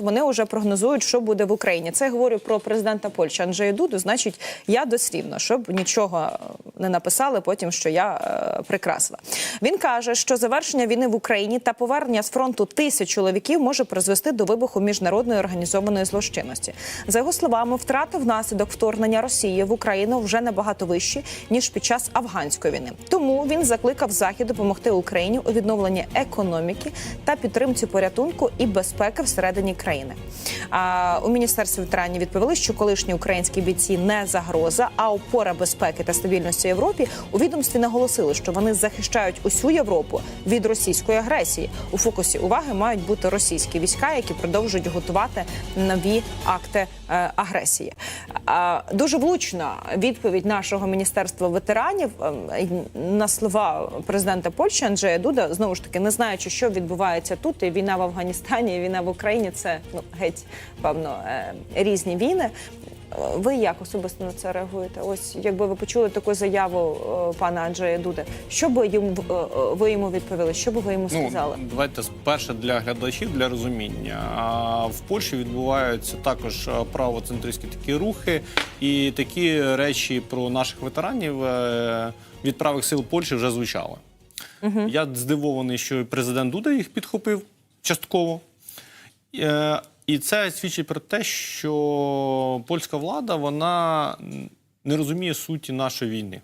Вони вже прогнозують, що буде в Україні. Це я говорю про президента Польщі Анджея Дуду. Значить, я дослівно, щоб нічого е, не написали потім, що я е, прикрасила. Він каже, що завершення війни в Україні та повернення з фронту тисяч чоловіків може призвести до вибуху міжнародної організованої злочинності. За його словами, втрати внаслідок вторгнення Росії в Україну вже набагато вищі ніж під час афганської війни. Тому він закликав Захід допомогти Україні у відновленні економіки та підтримці порятунку і безпеки всередині країни. А у міністерстві ветеранів відповіли, що колишні українські бійці не загроза, а опора безпеки та стабільності Європі. У відомстві наголосили, що вони захищають усю Європу від російської агресії. У фокусі уваги мають бути російські війська, які продовжують готувати нові акти е, агресії. А, дуже влучна відповідь нашого міністерства ветеранів е, на слова президента Польщі Анджея Дуда. Знову ж таки, не знаючи, що відбувається тут, і війна в Афганістані, і війна в Україні це ну геть певно е, різні війни. Ви як особисто на це реагуєте? Ось якби ви почули таку заяву е, пана Анджея Дуди, що би йому е, ви йому відповіли? Що би ви йому сказали? Ну, давайте сперше для глядачів для розуміння. В Польщі відбуваються також правоцентристські такі рухи, і такі речі про наших ветеранів від правих сил Польщі вже звучали. Я здивований, що президент Дуда їх підхопив частково. І це свідчить про те, що польська влада вона не розуміє суті нашої війни.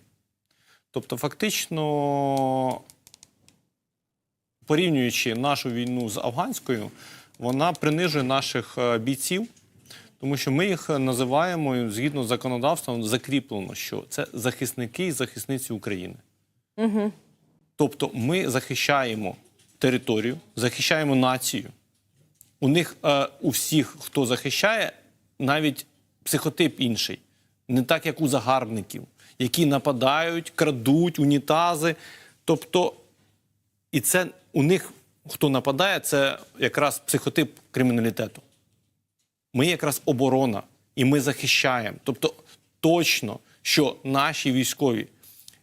Тобто, фактично, порівнюючи нашу війну з афганською, вона принижує наших е, бійців, тому що ми їх називаємо згідно з законодавством закріплено, що це захисники і захисниці України. Угу. Тобто ми захищаємо територію, захищаємо націю. У них е, у всіх, хто захищає, навіть психотип інший, не так як у загарбників, які нападають, крадуть унітази. Тобто, і це у них, хто нападає, це якраз психотип криміналітету. Ми якраз оборона, і ми захищаємо. Тобто, точно, що наші військові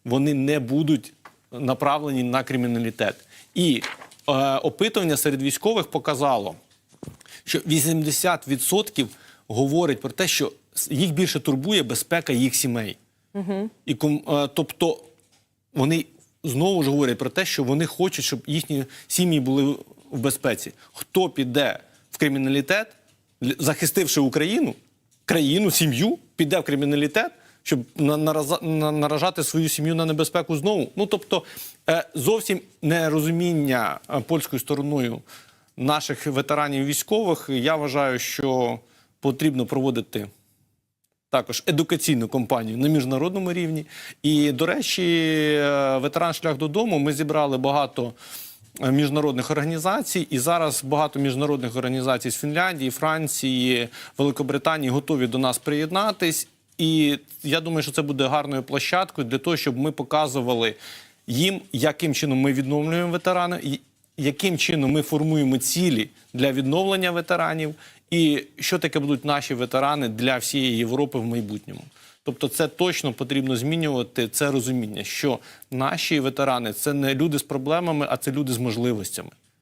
вони не будуть направлені на криміналітет. І е, опитування серед військових показало, що 80% говорить про те, що їх більше турбує безпека їх сімей. Угу. І, е, тобто вони знову ж говорять про те, що вони хочуть, щоб їхні сім'ї були в безпеці. Хто піде в криміналітет, захистивши Україну, країну, сім'ю, піде в криміналітет, щоб наражати свою сім'ю на небезпеку знову. Ну тобто е, зовсім нерозуміння е, польською стороною наших ветеранів військових. Я вважаю, що потрібно проводити також едукаційну кампанію на міжнародному рівні. І, до речі, е, ветеран шлях додому. Ми зібрали багато е, міжнародних організацій, і зараз багато міжнародних організацій з Фінляндії, Франції, Великобританії готові до нас приєднатись. І я думаю, що це буде гарною площадкою для того, щоб ми показували їм, яким чином ми відновлюємо ветерани, яким чином ми формуємо цілі для відновлення ветеранів, і що таке будуть наші ветерани для всієї Європи в майбутньому. Тобто, це точно потрібно змінювати це розуміння, що наші ветерани це не люди з проблемами, а це люди з можливостями.